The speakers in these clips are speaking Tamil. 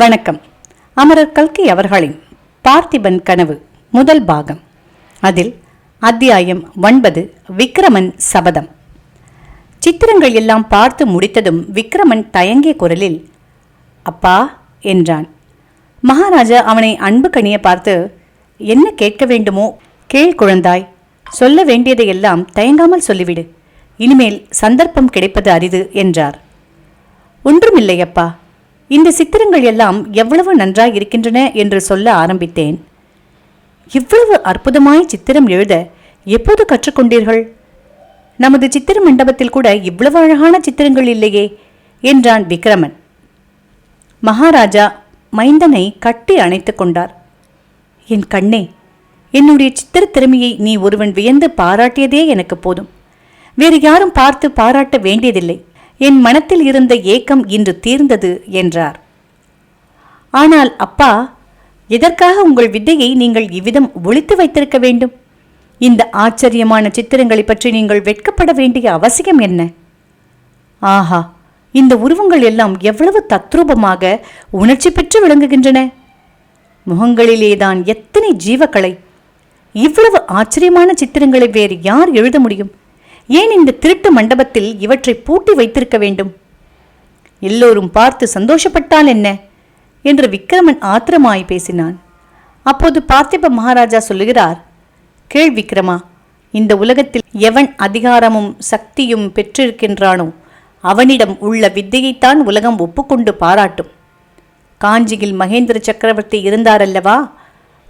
வணக்கம். அமரர் கல்கி அவர்களின் பார்த்திபன் கனவு முதல் பாகம். அதில் அத்தியாயம் ஒன்பது விக்ரமன் சபதம். சித்திரங்கள் எல்லாம் பார்த்து முடித்ததும் விக்ரமன் தயங்கிய குரலில் அப்பா என்றான். மகாராஜா அவனை அன்பு கனிய பார்த்து என்ன கேட்க வேண்டுமோ கேள் குழந்தாய். சொல்ல வேண்டியதையெல்லாம் தயங்காமல் சொல்லிவிடு. இனிமேல் சந்தர்ப்பம் கிடைப்பது அரிது என்றார். ஒன்றுமில்லையப்பா. இந்த சித்திரங்கள் எல்லாம் எவ்வளவு நன்றாய் இருக்கின்றன என்று சொல்ல ஆரம்பித்தேன். இவ்வளவு அற்புதமாய் சித்திரம் எழுத எப்போது கற்றுக்கொண்டீர்கள்? நமது சித்திர மண்டபத்தில் கூட இவ்வளவு அழகான சித்திரங்கள் இல்லையே என்றான் விக்ரமன். மகாராஜா மைந்தனை கட்டி அணைத்துக் கொண்டார். என் கண்ணே என்னுடைய சித்திர திறமையை நீ ஒருவன் வியந்து பாராட்டியதே எனக்கு போதும். வேறு யாரும் பார்த்து பாராட்ட வேண்டியதில்லை. என் மனத்தில் இருந்த ஏக்கம் இன்று தீர்ந்தது என்றார். ஆனால் அப்பா எதற்காக உங்கள் வித்தையை நீங்கள் இவ்விதம் ஒழித்து வைத்திருக்க வேண்டும்? இந்த ஆச்சரியமான சித்திரங்களை பற்றி நீங்கள் வெட்கப்பட வேண்டிய அவசியம் என்ன? ஆஹா இந்த உருவங்கள் எல்லாம் எவ்வளவு தத்ரூபமாக உணர்ச்சி பெற்று விளங்குகின்றன. முகங்களிலேதான் எத்தனை ஜீவக்கலை. இவ்வளவு ஆச்சரியமான சித்திரங்களை வேறு யார் எழுத முடியும்? ஏன் இந்த திருட்டு மண்டபத்தில் இவற்றை பூட்டி வைத்திருக்க வேண்டும்? எல்லோரும் பார்த்து சந்தோஷப்பட்டால் என்ன? என்று விக்ரமன் ஆத்திரமாய் பேசினான். அப்போது பார்த்திப மகாராஜா சொல்லுகிறார் கேள் விக்ரமா இந்த உலகத்தில் எவன் அதிகாரமும் சக்தியும் பெற்றிருக்கின்றானோ அவனிடம் உள்ள வித்தையைத்தான் உலகம் ஒப்புக்கொண்டு பாராட்டும். காஞ்சியில் மகேந்திர சக்கரவர்த்தி இருந்தாரல்லவா?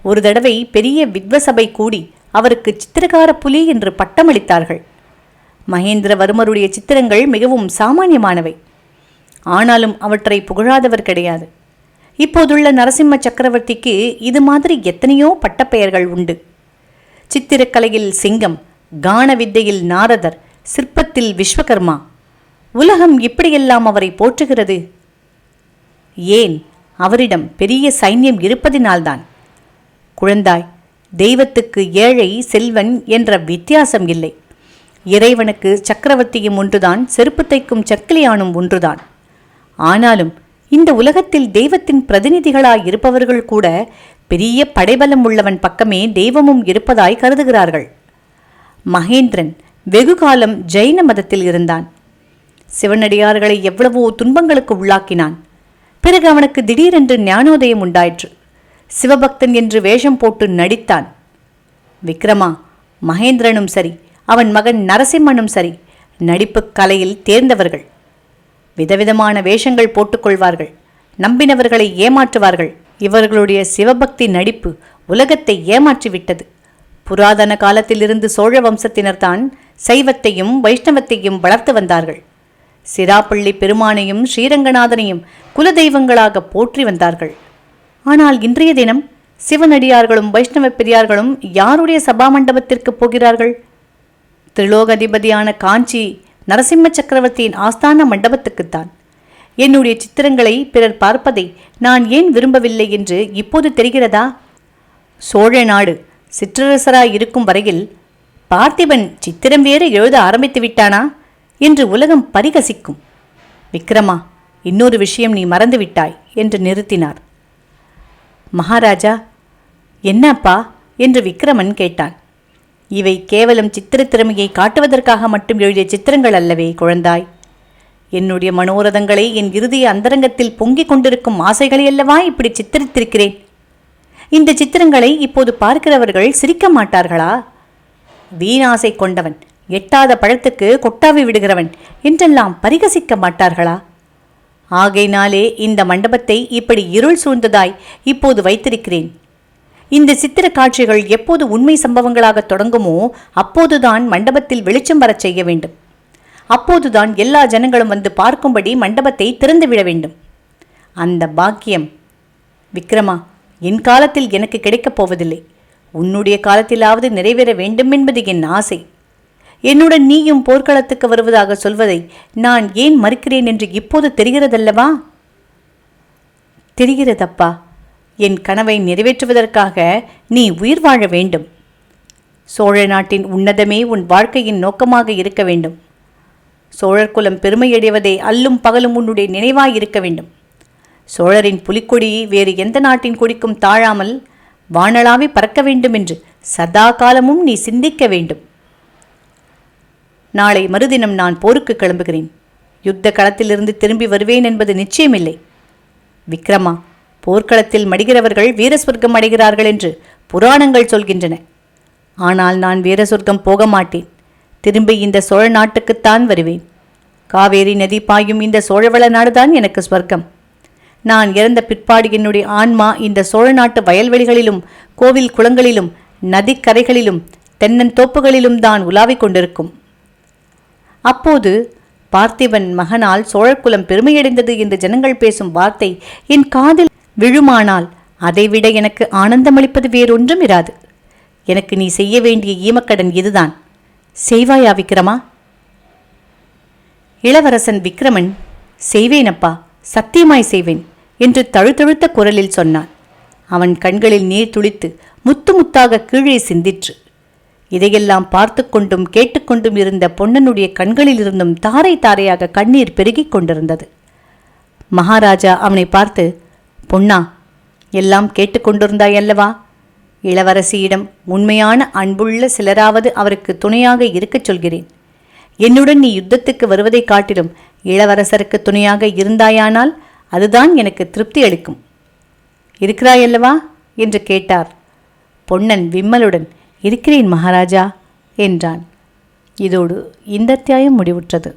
ஒரு தடவை பெரிய வித்வசபை கூடி அவருக்கு சித்திரகார புலி என்று பட்டமளித்தார்கள். மகேந்திரவர்மருடைய சித்திரங்கள் மிகவும் சாமானியமானவை. ஆனாலும் அவற்றை புகழாதவர் கிடையாது. இப்போதுள்ள நரசிம்ம சக்கரவர்த்திக்கு இது மாதிரி எத்தனையோ பட்டப்பெயர்கள் உண்டு. சித்திரக்கலையில் சிங்கம் கான வித்தையில் நாரதர் சிற்பத்தில் விஸ்வகர்மா. உலகம் இப்படியெல்லாம் அவரை போற்றுகிறது? ஏன்? அவரிடம் பெரிய சைன்யம் இருப்பதினால்தான். குழந்தாய் தெய்வத்துக்கு ஏழை செல்வன் என்ற வித்தியாசம் இல்லை. இறைவனுக்கு சக்கரவர்த்தியும் ஒன்றுதான் செருப்பு தைக்கும் சக்கிலியானும் ஒன்றுதான். ஆனாலும் இந்த உலகத்தில் தெய்வத்தின் பிரதிநிதிகளாய் இருப்பவர்கள் கூட பெரிய படைபலம் உள்ளவன் பக்கமே தெய்வமும் இருப்பதாய் கருதுகிறார்கள். மகேந்திரன் வெகு காலம் ஜெயின மதத்தில் இருந்தான். சிவனடியார்களை எவ்வளவோ துன்பங்களுக்கு உள்ளாக்கினான். பிறகு அவனுக்கு திடீரென்று ஞானோதயம் உண்டாயிற்று. சிவபக்தன் என்று வேஷம் போட்டு நடித்தான். விக்ரமா மகேந்திரனும் சரி அவன் மகன் நரசிம்மனும் சரி நடிப்புக் கலையில் தேர்ந்தவர்கள். விதவிதமான வேஷங்கள் போட்டுக்கொள்வார்கள். நம்பினவர்களை ஏமாற்றுவார்கள். இவர்களுடைய சிவபக்தி நடிப்பு உலகத்தை ஏமாற்றிவிட்டது. புராதன காலத்திலிருந்து சோழ வம்சத்தினர்தான் சைவத்தையும் வைஷ்ணவத்தையும் வளர்த்து வந்தார்கள். சிராப்பள்ளி பெருமானையும் ஸ்ரீரங்கநாதனையும் குலதெய்வங்களாக போற்றி வந்தார்கள். ஆனால் இன்றைய தினம் சிவனடியார்களும் வைஷ்ணவ பெரியார்களும் யாருடைய சபாமண்டபத்திற்கு போகிறார்கள்? திரிலோகதிபதியான காஞ்சி நரசிம்ம சக்கரவர்த்தியின் ஆஸ்தான மண்டபத்துக்குத்தான். என்னுடைய சித்திரங்களை பிறர் பார்ப்பதை நான் ஏன் விரும்பவில்லை என்று இப்போது தெரிகிறதா? சோழ நாடு சிற்றரசராய் இருக்கும் வரையில் பார்த்திபன் சித்திரம் வேறு எழுத ஆரம்பித்து விட்டானா? என்று உலகம் பரிகசிக்கும். விக்ரமா இன்னொரு விஷயம் நீ மறந்துவிட்டாய் என்று நிறுத்தினார். மகாராஜா என்னப்பா? என்று விக்ரமன் கேட்டான். இவை கேவலம் சித்திர திறமையை காட்டுவதற்காக மட்டும் எழுதிய சித்திரங்கள் அல்லவே குழந்தாய். என்னுடைய மனோரதங்களை என் இறுதிய அந்தரங்கத்தில் பொங்கிக் கொண்டிருக்கும் ஆசைகளை அல்லவா இப்படி சித்தரித்திருக்கிறேன்? இந்த சித்திரங்களை இப்போது பார்க்கிறவர்கள் சிரிக்க மாட்டார்களா? வீணாசை கொண்டவன் எட்டாத பழத்துக்கு கொட்டாவி விடுகிறவன் என்றெல்லாம் பரிகசிக்க மாட்டார்களா? ஆகையினாலே இந்த மண்டபத்தை இப்படி இருள் சூழ்ந்ததாய் இப்போது வைத்திருக்கிறேன். இந்த சித்திர காட்சிகள் எப்போது உண்மை சம்பவங்களாக தொடங்குமோ அப்போதுதான் மண்டபத்தில் வெளிச்சம் வரச் செய்ய வேண்டும். அப்போதுதான் எல்லா ஜனங்களும் வந்து பார்க்கும்படி மண்டபத்தை திறந்துவிட வேண்டும். அந்த பாக்கியம் விக்ரமா என் காலத்தில் எனக்கு கிடைக்கப் போவதில்லை. உன்னுடைய காலத்திலாவது நிறைவேற வேண்டும் என்பது என் ஆசை. என்னுடன் நீயும் போர்க்களத்துக்கு வருவதாக சொல்வதை நான் ஏன் மறுக்கிறேன் என்று இப்போது தெரிகிறதல்லவா? தெரிகிறதப்பா? என் கனவை நிறைவேற்றுவதற்காக நீ உயிர் வாழ வேண்டும். சோழ நாட்டின் உன்னதமே உன் வாழ்க்கையின் நோக்கமாக இருக்க வேண்டும். சோழர் குலம் பெருமையடைவதை அல்லும் பகலும் உன்னுடைய நினைவாய் இருக்க வேண்டும். சோழரின் புலிக்கொடி வேறு எந்த நாட்டின் கொடிக்கும் தாழாமல் வானளாவி பறக்க வேண்டும் என்று சதா காலமும் நீ சிந்திக்க வேண்டும். நாளை மறுதினம் நான் போருக்கு கிளம்புகிறேன். யுத்த களத்திலிருந்து திரும்பி வருவேன் என்பது நிச்சயமில்லை. விக்ரமா போர்க்களத்தில் மடிகிறவர்கள் வீர சொர்க்கம் அடைகிறார்கள் என்று புராணங்கள் சொல்கின்றன. ஆனால் நான் வீர சொர்க்கம் போக மாட்டேன். திரும்பி இந்த சோழ நாட்டுக்குத்தான் வருவேன். காவேரி நதி பாயும் இந்த சோழவள நாடுதான் எனக்கு ஸ்வர்க்கம் நான் இறந்த பிற்பாடு என்னுடைய ஆன்மா இந்த சோழ நாட்டு வயல்வெளிகளிலும் கோவில் குளங்களிலும் நதிக்கரைகளிலும் தென்னந்தோப்புகளிலும் தான் உலாவிக் கொண்டிருக்கும். அப்போது பார்த்திபன் மகனால் சோழக்குலம் பெருமையடைந்தது என்று ஜனங்கள் பேசும் வார்த்தை என் காதில் விழுமானால் அதைவிட எனக்கு ஆனந்தமளிப்பது வேறொன்றும் இராது எனக்கு நீ செய்ய வேண்டிய ஈமக்கடன் இதுதான் செய்வாயா விக்ரமா இளவரசன் விக்ரமன் செய்வேனப்பா சத்தியமாய் செய்வேன் என்று தழுத்தழுத்த குரலில் சொன்னான். அவன் கண்களில் நீர் துளித்து முத்து முத்தாக கீழே சிந்திற்று. இதையெல்லாம் பார்த்து கொண்டும் கேட்டுக்கொண்டும் இருந்த பொன்னனுடைய கண்களிலிருந்தும் தாரை தாரையாக கண்ணீர் பெருகிக் கொண்டிருந்தது. மகாராஜா அவனை பார்த்து பொன்னா எல்லாம் கேட்டுக்கொண்டிருந்தாய் அல்லவா? இளவரசியிடம் உண்மையான அன்புள்ள சிலராவது அவருக்கு துணையாக இருக்கச் சொல்கிறேன். என்னுடன் நீ யுத்தத்துக்கு வருவதைக் காட்டிலும் இளவரசருக்கு துணையாக இருந்தாயானால் அதுதான் எனக்கு திருப்தி அளிக்கும். இருக்கிறாயல்லவா என்று கேட்டார். பொன்னன் விம்மலுடன் இருக்கிறேன் மகாராஜா என்றான். இதோடு இந்த அத்தியாயம் முடிவுற்றது.